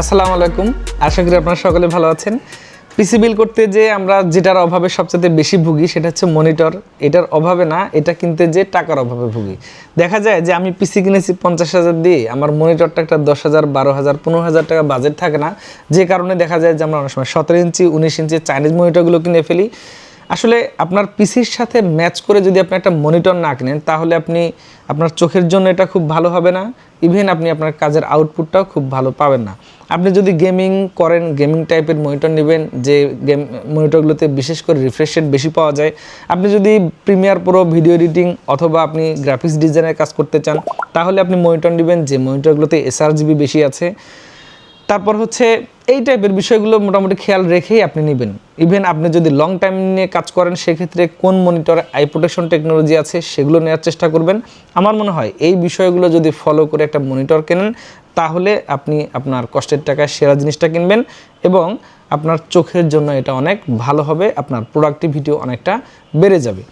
আসসালামু আলাইকুম। আশা করি আপনারা সকলে ভালো আছেন। পিসি বিল করতে যে আমরা যেটার অভাবে সবচেয়ে বেশি ভুগি, সেটা হচ্ছে মনিটর। এটার অভাবে না, এটা কিনতে যে টাকার অভাবে ভুগি। দেখা যায় যে আমি পিসি কিনেছি পঞ্চাশ হাজার দিয়ে, আমার মনিটরটা একটা দশ হাজার, বারো হাজার, পনেরো হাজার টাকা বাজেট থাকে না। যে কারণে দেখা যায় যে আমরা অনেক সময় সতেরো ইঞ্চি, উনিশ ইঞ্চি চাইনিজ মনিটরগুলো কিনে ফেলি। আসলে আপনার পিসির সাথে ম্যাচ করে যদি আপনি একটা মনিটর না কিনেন, তাহলে আপনি আপনার চোখের জন্য এটা খুব ভালো হবে না। ইভেন আপনি আপনার কাজের আউটপুটটাও খুব ভালো পাবেন না। আপনি যদি গেমিং করেন, গেমিং টাইপের মনিটর নেবেন, যে গেম, মনিটরগুলোতে বিশেষ করে রিফ্রেশ রেট বেশি পাওয়া যায়, আপনি যদি প্রিমিয়ার প্রো ভিডিও এডিটিং অথবা আপনি গ্রাফিক্স ডিজাইনের কাজ করতে চান, তাহলে আপনি মনিটর নেবেন যে মনিটরগুলোতে এসআরজিবি বেশি আছে। তারপর হচ্ছে এই টাইপের বিষয়গুলো মোটামুটি খেয়াল রেখেই আপনি নেবেন। ইভেন আপনি যদি লং টাইম নিয়ে কাজ করেন, সেক্ষেত্রে কোন মনিটরে আই প্রোটেকশন টেকনোলজি আছে সেগুলো নেওয়ার চেষ্টা করবেন। আমার মনে হয় এই বিষয়গুলো যদি ফলো করে একটা মনিটর কেনেন, তাহলে আপনি আপনার কষ্টের টাকায় সেরা জিনিসটা কিনবেন এবং আপনার চোখের জন্য এটা অনেক ভালো হবে, আপনার প্রোডাক্টিভিটিও অনেকটা বেড়ে যাবে।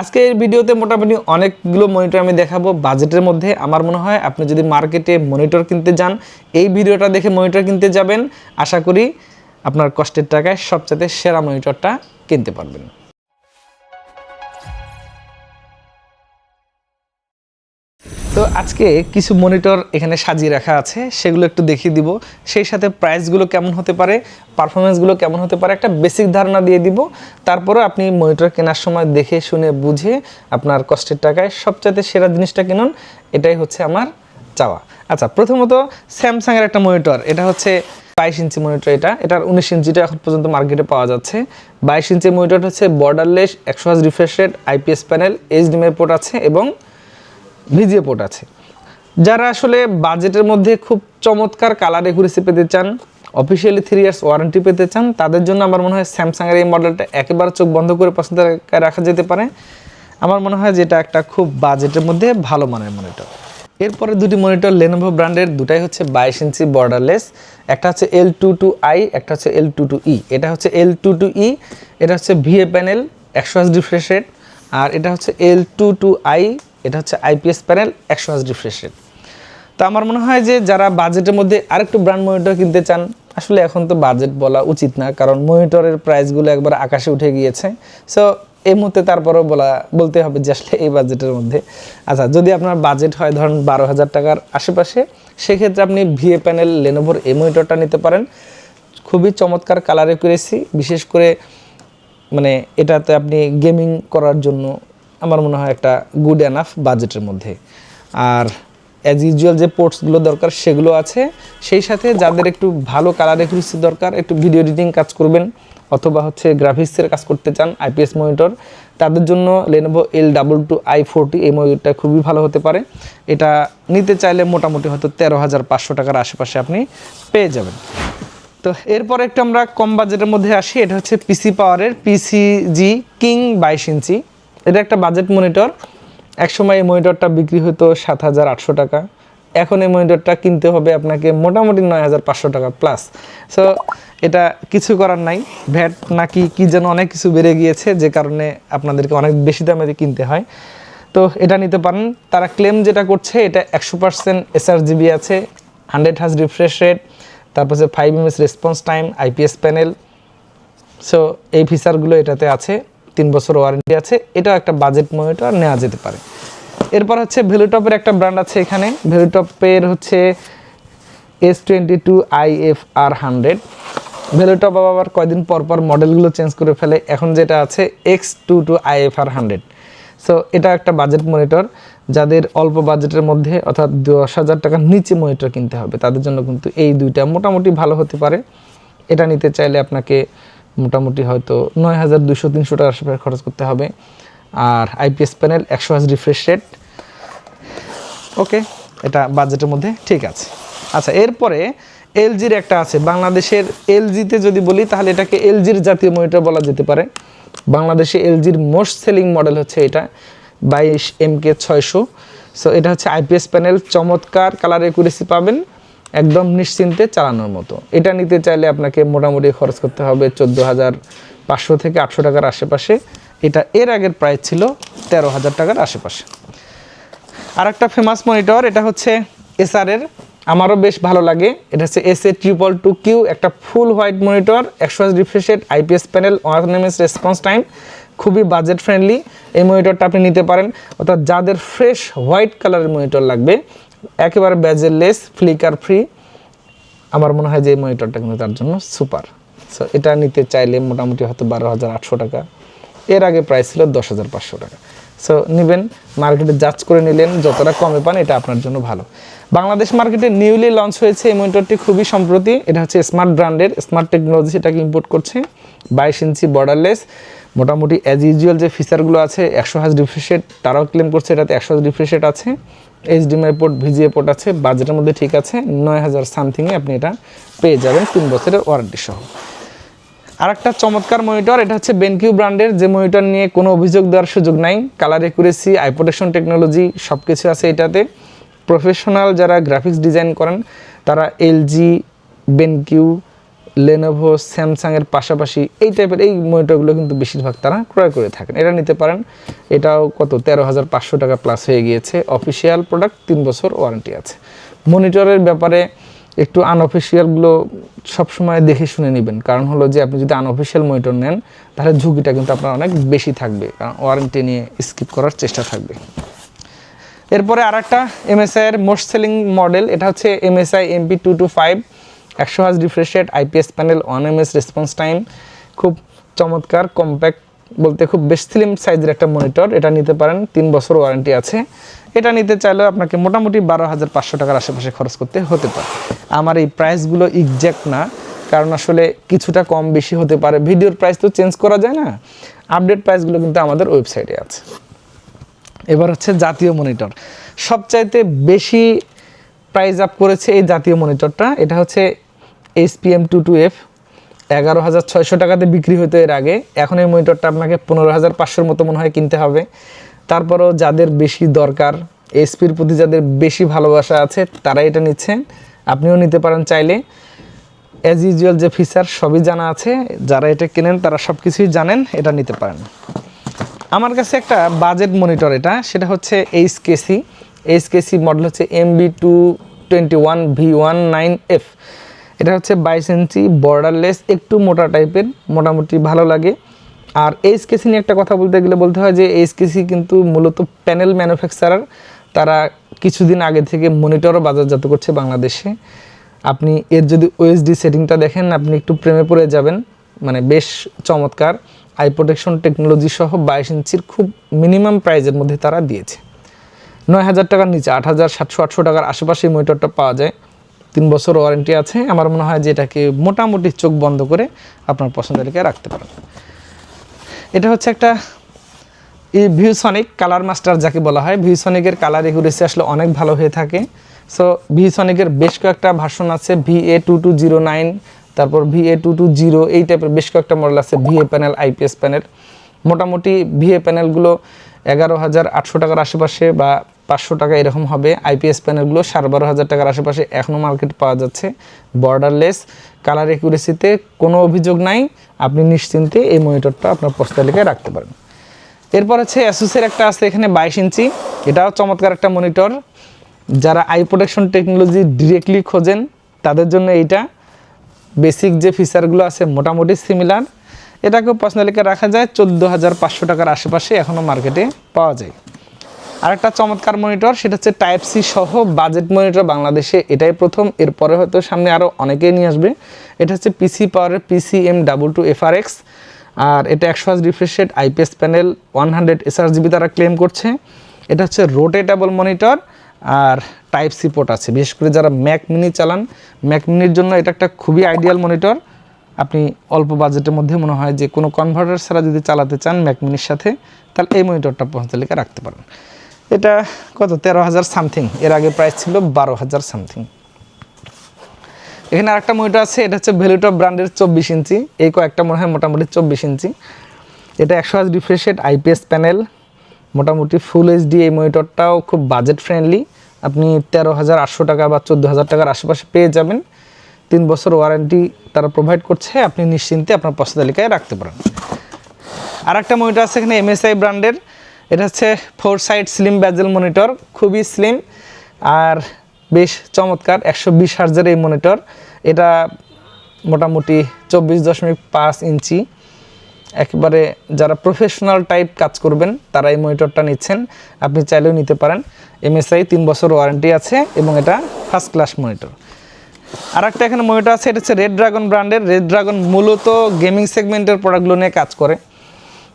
আজকে এই ভিডিওতে মোটামুটি অনেকগুলো মনিটর আমি দেখাবো। বাজেটের মধ্যে আমার মনে হয় আপনি যদি মার্কেটে মনিটর কিনতে যান, এই ভিডিওটা দেখে মনিটর কিনতে যাবেন। আশা করি আপনার কষ্টের টাকায় সবচেয়ে সেরা মনিটরটা কিনতে পারবেন। আজকে কিছু মনিটর এখানে সাজিয়ে রাখা আছে, সেগুলো একটু দেখিয়ে দিব। সেই সাথে প্রাইসগুলো কেমন হতে পারে পারফরমেন্সগুলো কেমন হতে পারে, একটা বেসিক ধারণা দিয়ে দিব। তারপরে আপনি মনিটর কেনার সময় দেখে, শুনে, বুঝে আপনার কষ্টের টাকায় সবচাইতে সেরা জিনিসটা কিনুন। এটাই হচ্ছে আমার চাওয়া। আচ্ছা প্রথমত স্যামসাংয়ের একটা মনিটর এটা হচ্ছে বাইশ ইঞ্চি মনিটর এটা। এটার উনিশ ইঞ্চিটা এখন পর্যন্ত মার্কেটে পাওয়া যাচ্ছে। বাইশ ইঞ্চি মনিটর হচ্ছে বর্ডারলেস একশো হাজ refresh rate IPS panel HDMI port আছে এবং ভিজিএ পোর্ট আছে। যারা আসলে বাজেটের মধ্যে খুব চমৎকার কালার একুরেসি পেতে চান অফিসিয়ালি থ্রি ইয়ার্স ওয়ারেন্টি পেতে চান, তাদের জন্য আমার মনে হয় স্যামসাংয়ের এই মডেলটা একেবারে চোখ বন্ধ করে পছন্দ রাখা যেতে পারে। আমার মনে হয় যেটা একটা খুব বাজেটের মধ্যে ভালো মানের মনিটর এরপরে দুটি মনিটর লেনোভো ব্র্যান্ডের দুটাই হচ্ছে বাইশ ইঞ্চি বর্ডারলেস একটা হচ্ছে এল টু টু আই একটা হচ্ছে এল টু টু ই এটা হচ্ছে এল টু টু ই এটা হচ্ছে ভিএ প্যানেল একশো হাজ রিফ্রেশ আর এটা হচ্ছে এল টু টু আই এটা হচ্ছে আইপিএস প্যানেল, একশো হাজ রিফ্রেশ রেট তো আমার মনে হয় যে যারা বাজেটের মধ্যে আরেকটু ব্র্যান্ড মনিটর কিনতে চান, আসলে এখন তো বাজেট বলা উচিত না, কারণ মনিটরের প্রাইসগুলো একবার আকাশে উঠে গিয়েছে। সো এই মুহূর্তে তারপরেও বলা, বলতে হবে যে আসলে এই বাজেটের মধ্যে। আচ্ছা যদি আপনার বাজেট হয় ধরুন বারো হাজার টাকার আশেপাশে, সেক্ষেত্রে আপনি ভিএ প্যানেল লেনোভোর এই মনিটরটা নিতে পারেন। খুবই চমৎকার কালারে করেছি বিশেষ করে মানে এটাতে আপনি গেমিং করার জন্য আমার মনে হয় একটা গুড এনাফ বাজেটের মধ্যে। আর অ্যাজ ইউজুয়াল যে পোর্টসগুলো দরকার, সেগুলো আছে। সেই সাথে যাদের একটু ভালো কালার একুরেসি দরকার, একটু ভিডিও এডিটিং কাজ করবেন, অথবা হচ্ছে গ্রাফিক্সের কাজ করতে চান আইপিএস মনিটর তাদের জন্য Lenovo L double two I forty এই মনিটরটা খুবই ভালো হতে পারে। এটা নিতে চাইলে মোটামুটি হয়তো তেরো হাজার পাঁচশো টাকার আশেপাশে আপনি পেয়ে যাবেন। তো এরপর একটু আমরা কম বাজেটের মধ্যে আসি, এটা হচ্ছে পিসি পাওয়ারের পিসিজি কিং বাইশ ইঞ্চি। এটা একটা বাজেট মনিটর একসময় এই মনিটরটা বিক্রি হতো সাত হাজার আটশো টাকা। এখন এই মনিটরটা কিনতে হবে আপনাকে মোটামুটি নয় হাজার পাঁচশো টাকা প্লাস সো এটা কিছু করার নাই। ভ্যাট নাকি কি যেন অনেক কিছু বেড়ে গিয়েছে, যে কারণে আপনাদেরকে অনেক বেশি দামে কিনতে হয়। তো, এটা নিতে পারেন। তারা ক্লেম যেটা করছে, এটা একশো পার্সেন্ট এসআরজিবি আছে হান্ড্রেড হাজ রিফ্রেশ রেট তারপর হচ্ছে five MS response time IPS panel so এই ফিচারগুলো এটাতে আছে। তিন বছর ওয়ারেন্টি আছে, এটাও একটা বাজেট মনিটর নেওয়া যেতে পারে। এরপর হচ্ছে ভ্যালুটপের একটা ব্র্যান্ড আছে এখানে। ভ্যালুটপের হচ্ছে S twenty two I F R hundred Valuetop আবার কয়দিন পর পর মডেলগুলো চেঞ্জ করে ফেলে, এখন যেটা আছে X two two I F R hundred so এটা একটা বাজেট মনিটর যাদের অল্প বাজেটের মধ্যে অর্থাৎ দশ হাজার টাকার নিচে মনিটর কিনতে হবে, তাদের জন্য কিন্তু এই দুইটা মোটামুটি ভালো হতে পারে। এটা নিতে চাইলে আপনাকে মোটামুটি হয়তো নয় হাজার দুশো তিনশো টাকার আশেপাশে খরচ করতে হবে। আর আইপিএস প্যানেল একশো হাজার রিফ্রেশ রেট। ওকে, এটা বাজেটের মধ্যে ঠিক আছে। আচ্ছা এরপরে এলজির একটা আছে। বাংলাদেশের এলজিতে যদি বলি, তাহলে এটাকে এলজির জাতীয় মনিটর বলা যেতে পারে। বাংলাদেশে এলজির মোস্ট সেলিং মডেল হচ্ছে এটা, বাইশ এম কে ছয়শো। সো এটা হচ্ছে আইপিএস প্যানেল। চমৎকার কালার একুরেসি পাবেন। একদম নিশ্চিন্তে চালানোর মতো। এটা নিতে চাইলে আপনাকে মোটামুটি খরচ করতে হবে চোদ্দ হাজার পাঁচশো থেকে আটশো টাকার আশেপাশে। এটা এর আগের প্রাইস ছিল তেরো হাজার টাকার আশেপাশে। আর একটা ফেমাস মনিটর এটা হচ্ছে এসআরের আমারও বেশ ভালো লাগে। এটা হচ্ছে S A triple two Q একটা ফুল হোয়াইট মনিটর একশো refreshed IPS panel MS response time খুবই বাজেট ফ্রেন্ডলি এই মনিটরটা আপনি নিতে পারেন। অর্থাৎ যাদের ফ্রেশ হোয়াইট কালারের মনিটর লাগবে একেবারে ব্যাজের লেস ফ্লিকার ফ্রি আমার মনে হয় যে এই মনিটরটা কিন্তু তার জন্য সুপার সো এটা নিতে চাইলে মোটামুটি হয়তো বারো হাজার আটশো টাকা। এর আগে প্রাইস ছিল দশ হাজার পাঁচশো টাকা। সো নেবেন মার্কেটে জাজ করে নিলেন, যতটা কমে পান এটা আপনার জন্য ভালো। বাংলাদেশ মার্কেটে নিউলি লঞ্চ হয়েছে এই মনিটরটি খুবই সম্প্রতি। এটা হচ্ছে স্মার্ট ব্র্যান্ডের স্মার্ট টেকনোলজি সেটাকে ইম্পোর্ট করছে। বাইশ ইঞ্চি বর্ডারলেস মোটামুটি অ্যাজ ইউজুয়াল যে ফিচারগুলো আছে, একশো হাজ রিফ্রেশেড তারাও ক্লেম করছে, এটাতে একশো হাজ রিফ্রেশেড আছে। এইচডিএমআই পোর্ট ভিজিএ পোর্ট আছে বাজেটের মধ্যে ঠিক আছে, নয় হাজার সামথিংয়ে আপনি এটা পেয়ে যাবেন তিন বছরের ওয়ারেন্টি সহ। আর একটা চমৎকার মনিটর এটা হচ্ছে বেনকিউ ব্র্যান্ডের যে মনিটর নিয়ে কোনো অভিযোগ দেওয়ার সুযোগ নাই। Colour accuracy eye protection technology সব কিছু আছে এটাতে। প্রফেশনাল যারা গ্রাফিক্স ডিজাইন করেন, তারা এলজি বেনকিউ লেনোভো স্যামসাংয়ের পাশাপাশি এই টাইপের এই মনিটরগুলো কিন্তু বেশিরভাগ তারা ক্রয় করে থাকেন। এটা নিতে পারেন, এটাও কত? তেরো হাজার পাঁচশো টাকা প্লাস হয়ে গিয়েছে। অফিসিয়াল প্রোডাক্ট তিন বছর ওয়ারেন্টি আছে। মনিটরের ব্যাপারে একটু আনঅফিসিয়ালগুলো সবসময় দেখে শুনে নেবেন। কারণ হলো যে, আপনি যদি আনঅফিসিয়াল মনিটর নেন, তাহলে ঝুঁকিটা কিন্তু আপনার অনেক বেশি থাকবে। কারণ ওয়ারেন্টি নিয়ে স্কিপ করার চেষ্টা থাকবে। এরপরে আর একটা এমএসআইয়ের মোস্ট সেলিং মডেল এটা হচ্ছে MSI MP two two five একশো হাজ refreshed IPS panel one M S response time খুব চমৎকার কম্প্যাক্ট বলতে খুব বেশ স্লিম সাইজের একটা মনিটর এটা নিতে পারেন, তিন বছর ওয়ারেন্টি আছে। এটা নিতে চাইলেও আপনাকে মোটামুটি বারো হাজার পাঁচশো টাকার আশেপাশে খরচ করতে হতে পারে। আমার এই প্রাইসগুলো এক্স্যাক্ট না, কারণ আসলে কিছুটা কম বেশি হতে পারে। ভিডিওর প্রাইস তো চেঞ্জ করা যায় না আপডেট প্রাইসগুলো কিন্তু আমাদের ওয়েবসাইটে আছে। এবার হচ্ছে জাতীয় মনিটর সবচাইতে বেশি প্রাইস আপ করেছে এই জাতীয় মনিটরটা এটা হচ্ছে এইচপিএম টু টু এফ এগারো হাজার ছয়শো টাকাতে বিক্রি হতো এর আগে। এখন এই মনিটরটা আপনাকে পনেরো হাজার পাঁচশোর মতো মনে হয় কিনতে হবে। তারপরেও যাদের বেশি দরকার, এসপির প্রতি যাদের বেশি ভালোবাসা আছে তারা এটা নিচ্ছেন। আপনিও নিতে পারেন চাইলে। অ্যাজ ইউজুয়াল যে ফিচার সবই জানা আছে, যারা এটা কেনেন তারা সব কিছুই জানেন, এটা নিতে পারেন। আমার কাছে একটা বাজেট মনিটর এটা, সেটা হচ্ছে H KC H KC model হচ্ছে M B two twenty one V one nine F এটা হচ্ছে বাইশ ইঞ্চি বর্ডারলেস একটু মোটা টাইপের, মোটামুটি ভালো লাগে। আর এইচ কেসি নিয়ে একটা কথা বলতে গেলে বলতে হয় যে এইচ কেসি কিন্তু মূলত প্যানেল ম্যানুফ্যাকচারার তারা কিছুদিন আগে থেকে মনিটরও বাজারজাত করছে বাংলাদেশে। আপনি এর যদি ওএসডি সেটিংটা দেখেন, আপনি একটু প্রেমে পড়ে যাবেন। মানে বেশ চমৎকার। আই প্রোটেকশন টেকনোলজি সহ বাইশ ইঞ্চির খুব মিনিমাম প্রাইজের মধ্যে তারা দিয়েছে। নয় হাজার টাকার নিচে, আট হাজার সাতশো আটশো টাকার আশেপাশে মনিটরটা পাওয়া যায়। তিন বছর ওয়ারেন্টি আছে। আমার মনে হয় যে এটাকে মোটামুটি চোখ বন্ধ করে আপনার পছন্দের লিখে রাখতে পারেন। এটা হচ্ছে একটা এই ভিউসনিক কালার মাস্টার যাকে বলা হয়। ভিউসনিকের কালার একুরেসি আসলে অনেক ভালো হয়ে থাকে। সো ভিউসনিকের বেশ কয়েকটা ভার্সন আছে। V A two two zero nine তারপর V A two two zero এই টাইপের বেশ কয়েকটা মডেল আছে ভিএ প্যানেল আইপিএস প্যানেল মোটামুটি ভিএ প্যানেলগুলো এগারো হাজার আটশো টাকার আশেপাশে বা পাঁচশো টাকা এরকম হবে। আইপিএস প্যানেলগুলো সাড়ে বারো হাজার টাকার আশেপাশে এখনও মার্কেট পাওয়া যাচ্ছে। বর্ডারলেস কালার একুরেসিতে কোনো অভিযোগ নাই। আপনি নিশ্চিন্তে এই মনিটরটা আপনার তালিকায় রাখতে পারেন। এরপর হচ্ছে অ্যাসুসের একটা আছে এখানে বাইশ ইঞ্চি। এটাও চমৎকার একটা মনিটর যারা আই প্রোটেকশন টেকনোলজি ডিরেক্টলি খোঁজেন, তাদের জন্য এইটা। বেসিক যে ফিচারগুলো আছে, মোটামুটি সিমিলার এটাকেও পার্সোনালিকে রাখা যায়। চোদ্দ হাজার পাঁচশো টাকার আশেপাশে এখনও মার্কেটে পাওয়া যায়। আরেকটা চমৎকার মনিটর সেটা হচ্ছে টাইপ সি সহ বাজেট মনিটর বাংলাদেশে। এটাই প্রথম। এরপরে হয়তো সামনে আরও অনেকেই নিয়ে আসবে। এটা হচ্ছে পিসি পাওয়ারের PC M double two F R X আর এটা একশো হাজ refreshed IPS panel one hundred SR GB তারা ক্লেম করছে। এটা হচ্ছে রোটেটেবল মনিটর আর টাইপ সি পোর্ট আছে। বিশেষ করে যারা ম্যাক মিনি চালান ম্যাক মিনির জন্য এটা একটা খুবই আইডিয়াল মনিটর আপনি অল্প বাজেটের মধ্যে মনে হয় যে কোনো কনভার্টার ছাড়া যদি চালাতে চান ম্যাক মিনির সাথে, তাহলে এই মনিটরটা পৌঁছালিকা রাখতে পারেন। এটা কত? তেরো হাজার সামথিং। এর আগে প্রাইস ছিল বারো হাজার সামথিং। এখানে আরেকটা মনিটর আছে, এটা হচ্ছে ভ্যালুটপ ব্র্যান্ডের চব্বিশ ইঞ্চি। এই কয়েকটা মনে হয় মোটামুটি চব্বিশ ইঞ্চি। এটা একশো হাজ রিফ্রেশেড আইপিএস প্যানেল মোটামুটি ফুল এইচডি এই মনিটরটাও খুব বাজেট ফ্রেন্ডলি আপনি তেরো হাজার আটশো টাকা বা চোদ্দ হাজার টাকার আশেপাশে পেয়ে যাবেন। তিন বছর ওয়ারেন্টি তারা প্রোভাইড করছে, আপনি নিশ্চিন্তে আপনার পছন্দ তালিকায় রাখতে পারেন। আর একটা মনিটর আছে এখানে এমএসআই ব্র্যান্ডের এটা হচ্ছে four side slim bezel monitor খুবই স্লিম আর বেশ চমৎকার, একশো বিশ হার্জের এই মনিটর এটা মোটামুটি চব্বিশ দশমিক পাঁচ ইঞ্চি। একেবারে যারা প্রফেশনাল টাইপ কাজ করবেন, তারা এই মনিটরটা নিচ্ছেন। আপনি চাইলেও নিতে পারেন। এমএসআই তিন বছর ওয়ারেন্টি আছে এবং এটা ফার্স্ট ক্লাস মনিটর আর একটা এখানে মনিটর আছে, এটা হচ্ছে রেড ড্রাগন ব্র্যান্ডের রেড ড্রাগন মূলত গেমিং সেগমেন্টের প্রোডাক্টগুলো নিয়ে কাজ করে।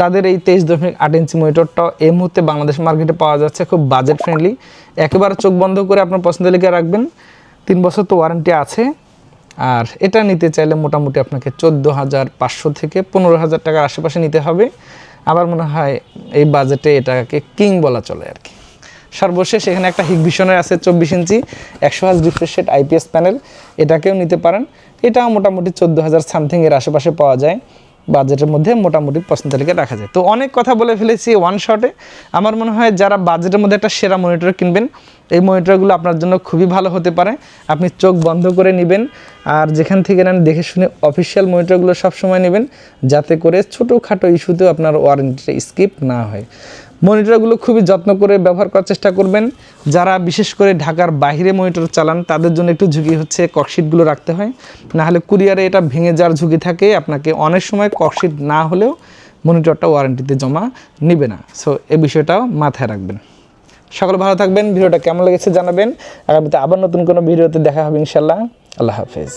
তাদের এই তেইশ দশমিক আট ইঞ্চি মনিটরটা এই মুহূর্তে বাংলাদেশ মার্কেটে পাওয়া যাচ্ছে খুব বাজেট ফ্রেন্ডলি একেবারে চোখ বন্ধ করে আপনার পছন্দ লিখে রাখবেন। তিন বছর তো ওয়ারেন্টি আছে। আর এটা নিতে চাইলে মোটামুটি আপনাকে চোদ্দ হাজার পাঁচশো থেকে পনেরো হাজার টাকার আশেপাশে নিতে হবে। আমার মনে হয় এই বাজেটে এটাকে কিং বলা চলে আর কি। সর্বশেষ এখানে একটা হিগ ভিশনের আছে চব্বিশ ইঞ্চি, একশো হাজ রিফ্রেশ রেট আইপিএস প্যানেল এটাকেও নিতে পারেন। এটাও মোটামুটি চোদ্দ হাজার সামথিং এর আশেপাশে পাওয়া যায়। বাজেটের মধ্যে মোটামুটি পছন্দ তালিকা রাখা যায়। তো অনেক কথা বলে ফেলেছি ওয়ান শটে আমার মনে হয় যারা বাজেটের মধ্যে একটা সেরা মনিটর কিনবেন, এই মনিটরগুলো আপনার জন্য খুবই ভালো হতে পারে। আপনি চোখ বন্ধ করে নেবেন, আর যেখান থেকে নেন দেখে শুনে অফিসিয়াল মনিটরগুলো সবসময় নেবেন, যাতে করে ছোটোখাটো ইস্যুতেও আপনার ওয়ারেন্টিটা স্কিপ না হয়। মনিটরগুলো খুবই যত্ন করে ব্যবহার করার চেষ্টা করবেন। যারা বিশেষ করে ঢাকার বাইরে মনিটর চালান, তাদের জন্য একটু ঝুঁকি হচ্ছে ককশিটগুলো রাখতে হয়। না হলে কুরিয়ারে এটা ভেঙে যাওয়ার ঝুঁকি থাকে, আপনাকে অনেক সময় ককশিট না হলেও মনিটরটা ওয়ারেন্টিতে জমা নিবে না। সো এ বিষয়টাও মাথায় রাখবেন। সকল ভালো থাকবেন, ভিডিওটা কেমন লেগেছে জানাবেন। আগামীতে আবার নতুন কোনো ভিডিওতে দেখা হবে ইনশাল্লাহ আল্লাহ হাফেজ।